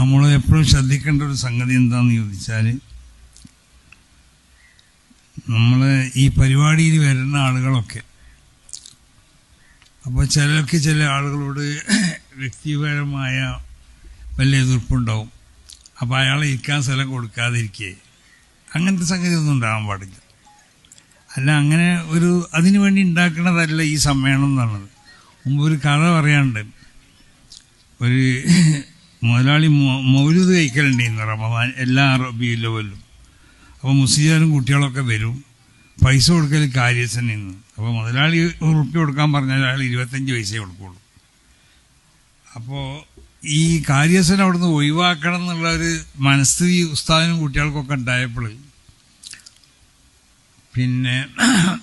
നമ്മൾ എപ്പോഴും ശ്രദ്ധിക്കേണ്ട ഒരു സംഗതി എന്താണെന്ന് ചോദിച്ചാൽ നമ്മൾ ഈ പരിപാടിയിൽ വരുന്ന ആളുകളൊക്കെ അപ്പോൾ ചിലർക്ക് ചില ആളുകളോട് വ്യക്തിപരമായ വലിയ എതിർപ്പുണ്ടാവും. അപ്പോൾ അയാളെ ഇരിക്കാൻ സ്ഥലം കൊടുക്കാതിരിക്കേ. അങ്ങനത്തെ സംഗതി ഒന്നും ഉണ്ടാകാൻ പാടില്ല. അല്ല അങ്ങനെ ഒരു അതിനു വേണ്ടി ഉണ്ടാക്കുന്നതല്ല ഈ സമ്മേളനം എന്നുള്ളത് മുമ്പ് ഒരു കഥ പറയാനുണ്ട്. ഒരു മുതലാളി മൗലൂദ് കഴിക്കലുണ്ടെന്ന് റമദാൻ എല്ലാ റബിയിലും അപ്പോൾ മുസ്ലിം കുട്ടികളൊക്കെ വരും. പൈസ കൊടുക്കൽ കാര്യസ്ഥൻ നിന്ന് അപ്പോൾ മുതലാളി ഉറുപ്പി കൊടുക്കാൻ പറഞ്ഞാൽ അയാൾ ഇരുപത്തഞ്ച് പൈസയെ കൊടുക്കുള്ളൂ. അപ്പോൾ ഈ കാര്യസൻ അവിടുന്ന് ഒഴിവാക്കണം എന്നുള്ള ഒരു മനസ്ഥിതി ഉസ്താദിനും കുട്ടികൾക്കൊക്കെ ഉണ്ടായപ്പോൾ പിന്നെ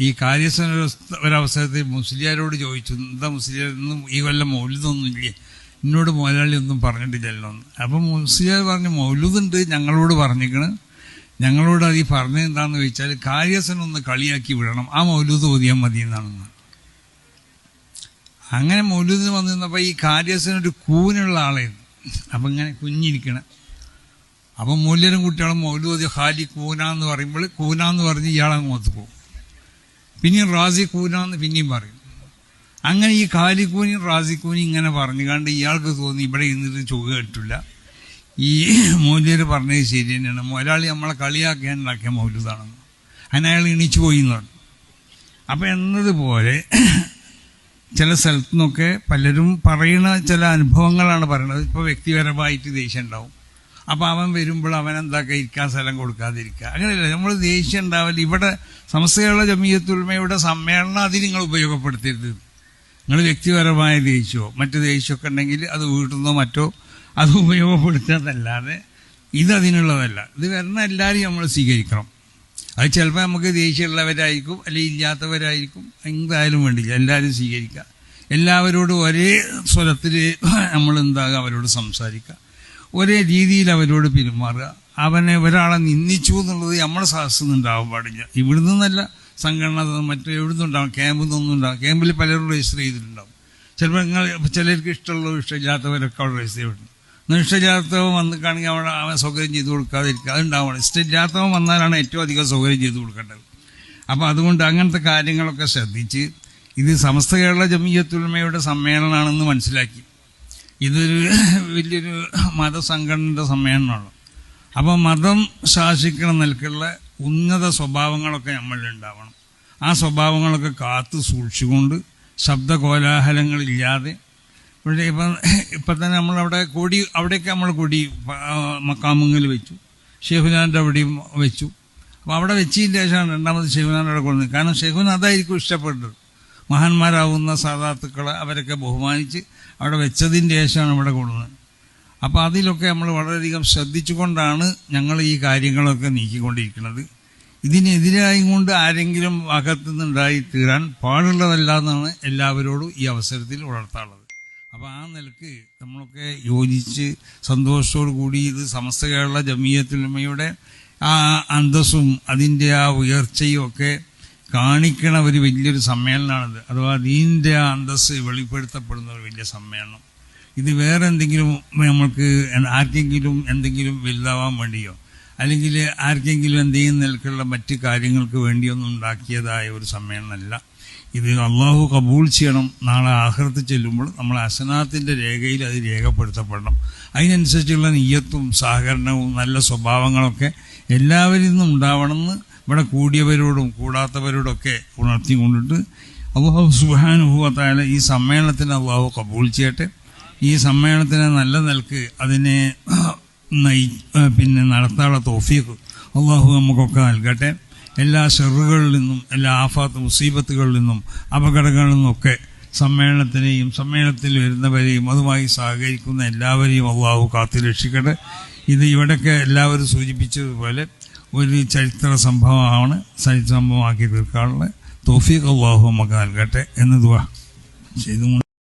ഈ കാര്യസൻ ഒരു ഒരവസരത്തിൽ മുസ്ലിയാരോട് ചോദിച്ചു എന്താ മുസ്ലിയാർ ഇന്നും ഈ കൊല്ലം മൗലിതൊന്നുമില്ലേ എന്നോട് മുതലാളി ഒന്നും പറഞ്ഞിട്ടില്ലല്ലോ എന്ന്. അപ്പം മുസ്ലിയാർ പറഞ്ഞു മൗലുദുണ്ട് ഞങ്ങളോട് പറഞ്ഞിരിക്കണം. ഞങ്ങളോട് അത് ഈ പറഞ്ഞത് എന്താണെന്ന് ചോദിച്ചാൽ കാര്യസൻ ഒന്ന് കളിയാക്കി വിടണം. ആ മൗലൂദ് ഓതിയാൽ മതി എന്നാണെന്ന്. അങ്ങനെ മൗലൂദ് വന്നു നിന്നപ്പോൾ ഈ കാര്യസൻ ഒരു കൂനുള്ള ആളായിരുന്നു അപ്പം ഇങ്ങനെ കുഞ്ഞിരിക്കണം. അപ്പം മൂല്യരും കുട്ടികളും മൗലൂദ് ഹാലി കൂന എന്ന് പറയുമ്പോൾ കൂന എന്ന് പറഞ്ഞ് ഇയാളങ്ങ് ഒത്തുപോകും പോകും. പിന്നെയും റാസി കൂന എന്ന് പിന്നെയും പറയും. അങ്ങനെ ഈ കാലിക്കൂനിയും റാസിക്കൂനി ഇങ്ങനെ പറഞ്ഞു കണ്ട് ഇയാൾക്ക് തോന്നി ഇവിടെ ഇരുന്നിട്ട് ചുക കിട്ടില്ല ഈ മൂല്യർ പറഞ്ഞത് ശരി തന്നെയാണ്. മുതലാളി നമ്മളെ കളിയാക്കാൻ ഉണ്ടാക്കിയ മൗലുതാണെന്ന് അങ്ങനെ അയാൾ ഇണിച്ചു പോയി എന്ന് പറഞ്ഞു. അപ്പം എന്നതുപോലെ ചില സ്ഥലത്തു നിന്നൊക്കെ പലരും പറയുന്ന ചില അനുഭവങ്ങളാണ് പറയുന്നത് ഇപ്പോൾ വ്യക്തിപരമായിട്ട് ദേഷ്യം ഉണ്ടാവും. അപ്പോൾ അവൻ വരുമ്പോൾ അവൻ എന്താക്കുക ഇരിക്കാൻ സ്ഥലം കൊടുക്കാതിരിക്കുക. അങ്ങനെയല്ല നമ്മൾ ദേഷ്യം ഉണ്ടാവില്ല ഇവിടെ സമസ്തയുള്ള ജമീയത്തുൽമയുടെ സമ്മേളനം അതിന് നിങ്ങൾ ഉപയോഗപ്പെടുത്തരുത്. നിങ്ങൾ വ്യക്തിപരമായ ദേഷ്യമോ മറ്റു ദേഷ്യമൊക്കെ ഉണ്ടെങ്കിൽ അത് വീട്ടിൽ നിന്നോ മറ്റോ അത് ഉപയോഗപ്പെടുത്തുന്നതല്ലാതെ ഇതതിനുള്ളതല്ല ഇത് വരുന്ന എല്ലാവരെയും നമ്മൾ സ്വീകരിക്കണം. അത് ചിലപ്പോൾ നമുക്ക് ദേഷ്യമുള്ളവരായിരിക്കും അല്ലെങ്കിൽ ഇല്ലാത്തവരായിരിക്കും എന്തായാലും വേണ്ടില്ല. എല്ലാവരും സ്വീകരിക്കുക. എല്ലാവരോടും ഒരേ സ്വരത്തിൽ നമ്മൾ എന്താകുക? അവരോട് സംസാരിക്കുക. ഒരേ രീതിയിൽ അവരോട് പെരുമാറുക. അവനെ ഒരാളെ നിന്ദിച്ചു എന്നുള്ളത് നമ്മളെ സാഹസം ഉണ്ടാവാൻ പാടില്ല. ഇവിടുന്ന് സംഘടന മറ്റു എവിടുന്നുണ്ടാവും? ക്യാമ്പിൽ നിന്നൊന്നും ഉണ്ടാവും. ക്യാമ്പിൽ പലരും രജിസ്റ്റർ ചെയ്തിട്ടുണ്ടാവും. ചിലപ്പോൾ നിങ്ങൾ ചിലർക്ക് ഇഷ്ടമുള്ള ഇഷ്ടമില്ലാത്തവരൊക്കെ അവിടെ രജിസ്റ്റർ ചെയ്തിട്ടുണ്ട് എന്നാൽ ഇഷ്ടമില്ലാത്തവൻ വന്ന് കാണെങ്കിൽ അവിടെ അവൻ സൗകര്യം ചെയ്തു കൊടുക്കാതിരിക്കുക. അതുണ്ടാവണം. ഇഷ്ടമില്ലാത്തവൻ വന്നാലാണ് ഏറ്റവും അധികം സൗകര്യം ചെയ്തു കൊടുക്കേണ്ടത്. അപ്പോൾ അതുകൊണ്ട് അങ്ങനത്തെ കാര്യങ്ങളൊക്കെ ശ്രദ്ധിച്ച് ഇത് സമസ്ത കേരള ജമീയത്തുൽമയുടെ സമ്മേളനമാണെന്ന് മനസ്സിലാക്കി. ഇതൊരു വലിയൊരു മതസംഘടനയുടെ സമ്മേളനമാണ്. അപ്പോൾ മതം ശാസിക്കണം നിലക്കുള്ള ഉന്നത സ്വഭാവങ്ങളൊക്കെ നമ്മളിൽ ഉണ്ടാവണം ആ സ്വഭാവങ്ങളൊക്കെ കാത്തു സൂക്ഷിച്ചുകൊണ്ട് ശബ്ദ കോലാഹലങ്ങളില്ലാതെ ഇവിടെ ഇപ്പം ഇപ്പം തന്നെ നമ്മളവിടെ കൊടി അവിടെയൊക്കെ നമ്മൾ കൊടി മക്കാമുങ്ങിൽ വെച്ചു. ഷെഹുനാന്റെ അവിടെയും വെച്ചു. അപ്പോൾ അവിടെ വെച്ചതിന്റെ ശേഷമാണ് രണ്ടാമത് ഷെഹുനാൻ അവിടെ കൊണ്ടുവന്നത്. കാരണം ഷെഹുൻ അതായിരിക്കും ഇഷ്ടപ്പെട്ടത്. മഹാന്മാരാവുന്ന സാധാത്തുക്കളെ അവരൊക്കെ ബഹുമാനിച്ച് അവിടെ വെച്ചതിന്റെ ശേഷമാണ് ഇവിടെ കൊണ്ടുവന്നത്. അപ്പോൾ അതിലൊക്കെ നമ്മൾ വളരെയധികം ശ്രദ്ധിച്ചുകൊണ്ടാണ് ഞങ്ങൾ ഈ കാര്യങ്ങളൊക്കെ നീക്കിക്കൊണ്ടിരിക്കുന്നത്. ഇതിനെതിരായി കൊണ്ട് ആരെങ്കിലും അകത്തു നിന്നുണ്ടായി തീരാൻ പാടുള്ളതല്ല എന്നാണ് എല്ലാവരോടും ഈ അവസരത്തിൽ ഉണർത്താനുള്ളത്. അപ്പോൾ ആ നിലയ്ക്ക് നമ്മളൊക്കെ യോജിച്ച് സന്തോഷത്തോടു കൂടി ഇത് സമസ്ത കേരള ജമീയത്തുലമയുടെ ആ അന്തസ്സും അതിന്റെ ആ ഉയർച്ചയും ഒക്കെ കാണിക്കണ ഒരു വലിയൊരു സമ്മേളനമാണിത്. അഥവാ അതിന്റെ ആ അന്തസ്സ് വെളിപ്പെടുത്തപ്പെടുന്ന ഒരു വലിയ സമ്മേളനം. ഇത് വേറെ എന്തെങ്കിലും നമ്മൾക്ക് ആർക്കെങ്കിലും എന്തെങ്കിലും വലുതാവാൻ വേണ്ടിയോ അല്ലെങ്കിൽ ആർക്കെങ്കിലും എന്തെങ്കിലും നിലക്കുള്ള മറ്റ് കാര്യങ്ങൾക്ക് വേണ്ടിയൊന്നും ഉണ്ടാക്കിയതായ ഒരു സമ്മേളനമല്ല. ഇത് അള്ളാഹു കബൂൾ ചെയ്യണം. നാളെ ആഹൃത്ത് ചെല്ലുമ്പോൾ നമ്മൾ അസനാത്തിന്റെ രേഖയിൽ അത് രേഖപ്പെടുത്തപ്പെടണം. അതിനനുസരിച്ചുള്ള നീയത്തും സഹകരണവും നല്ല സ്വഭാവങ്ങളൊക്കെ എല്ലാവരിൽ നിന്നും ഉണ്ടാവണമെന്ന് ഇവിടെ കൂടിയവരോടും കൂടാത്തവരോടൊക്കെ ഉണർത്തിക്കൊണ്ടിട്ട് അള്ളാഹു സുഹാനുഭവത്തായാലും ഈ സമ്മേളനത്തിന് അള്ളാഹു കബൂൾ ചെയ്യട്ടെ. ഈ സമ്മേളനത്തിന് നല്ല നിലയ്ക്ക് അതിനെ നയി പിന്നെ നടത്താനുള്ള തോഫീക്ക് അള്ളാഹു നമുക്കൊക്കെ നൽകട്ടെ. എല്ലാ ഷെറുകളിൽ നിന്നും എല്ലാ ആഫാത്ത് മുസീബത്തുകളിൽ നിന്നും അപകടങ്ങളിൽ നിന്നൊക്കെ സമ്മേളനത്തിനെയും സമ്മേളനത്തിൽ വരുന്നവരെയും അതുമായി സഹകരിക്കുന്ന എല്ലാവരെയും അള്ളാഹു കാത്തു രക്ഷിക്കട്ടെ. ഇത് ഇവിടെയൊക്കെ എല്ലാവരും സൂചിപ്പിച്ചതുപോലെ ഒരു ചരിത്ര സംഭവമാണ്. ചരിത്ര സംഭവമാക്കി തീർക്കാനുള്ള തോഫീഖ് അള്ളാഹു നമുക്ക് നൽകട്ടെ എന്ന് ചെയ്തു